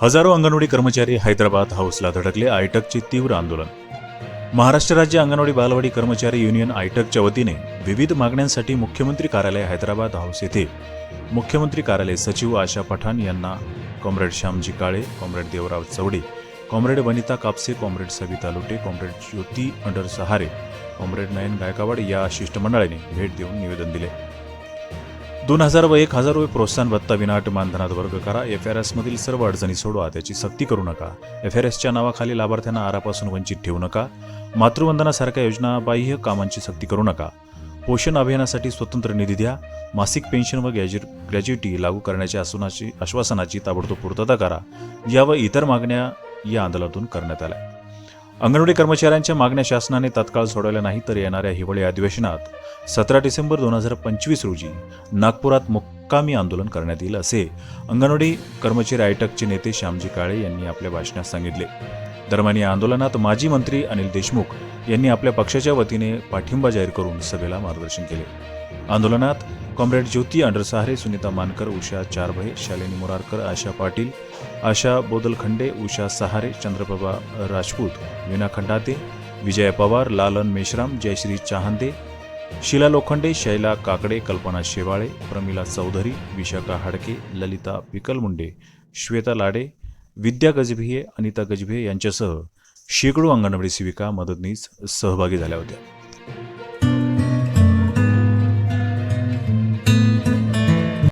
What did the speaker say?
हजारो अंगणवाडी कर्मचारी हैदराबाद हाऊसला धडकले आयटकचे तीव्र आंदोलन. महाराष्ट्र राज्य अंगणवाडी बालवाडी कर्मचारी युनियन आयटकच्या वतीने विविध मागण्यांसाठी मुख्यमंत्री कार्यालय हैदराबाद हाऊस येथे मुख्यमंत्री कार्यालय सचिव आशा पठाण यांना comrade Shyamji Kale comrade Deorao Chavade comrade Vanita Kapse comrade Savita Lote comrade Jyoti under Sahare comrade Nayan Gaikwad या शिष्टमंडळाने भेट देऊन निवेदन दिले. दोन हजार व एक हजार रुपये प्रोत्साहन भत्ता विनाट मानधनात वर्ग करा. एफ आर एसमधील सर्व अडचणी सोडवा. त्याची सक्ती करू नका. एफ आर एसच्या नावाखाली लाभार्थ्यांना आरापासून वंचित ठेवू नका. मातृवंदनासारख्या योजना बाह्य कामांची सक्ती करू नका. पोषण अभियानासाठी स्वतंत्र निधी द्या. मासिक पेन्शन व गॅज्यु ग्रॅज्युटी लागू करण्याच्या आसनाची आश्वासनाची ताबडतोब पूर्तता करा. या व इतर मागण्या या आंदोलनातून करण्यात आल्या. अंगणवाडी कर्मचाऱ्यांच्या मागण्या शासनाने तत्काळ सोडवल्या नाही तर येणाऱ्या हिवाळी अधिवेशनात सतरा डिसेंबर दोन हजार पंचवीस रोजी नागपुरात मुक्कामी आंदोलन करण्यात येईल असे अंगणवाडी कर्मचारी आयटकचे नेते श्यामजी काळे यांनी आपल्या भाषणात सांगितले. दरम्यान या आंदोलनात माजी मंत्री अनिल देशमुख यांनी आपल्या पक्षाच्या वतीने पाठिंबा जाहीर करून सभेला मार्गदर्शन केले. आंदोलनात कॉम्रेड ज्योती अंडरसहारे सुनीता मानकर उषा चारभय शालिनी मोरारकर आशा पाटील आशा बोदलखंडे उषा सहारे चंद्रप्रभा राजपूत वीणा खंडाते विजय पवार लालन मेश्राम जयश्री चाहंदे शीला लोखंडे शैला काकडे कल्पना शेवाळे प्रमिला चौधरी विशाखा हाडके ललिता पिकलमुंडे श्वेता लाडे विद्या गजभिये अनिता गजभिये यांच्यासह शेकडो अंगणवाडी सेविका मदतनीस सहभागी झाल्या होत्या.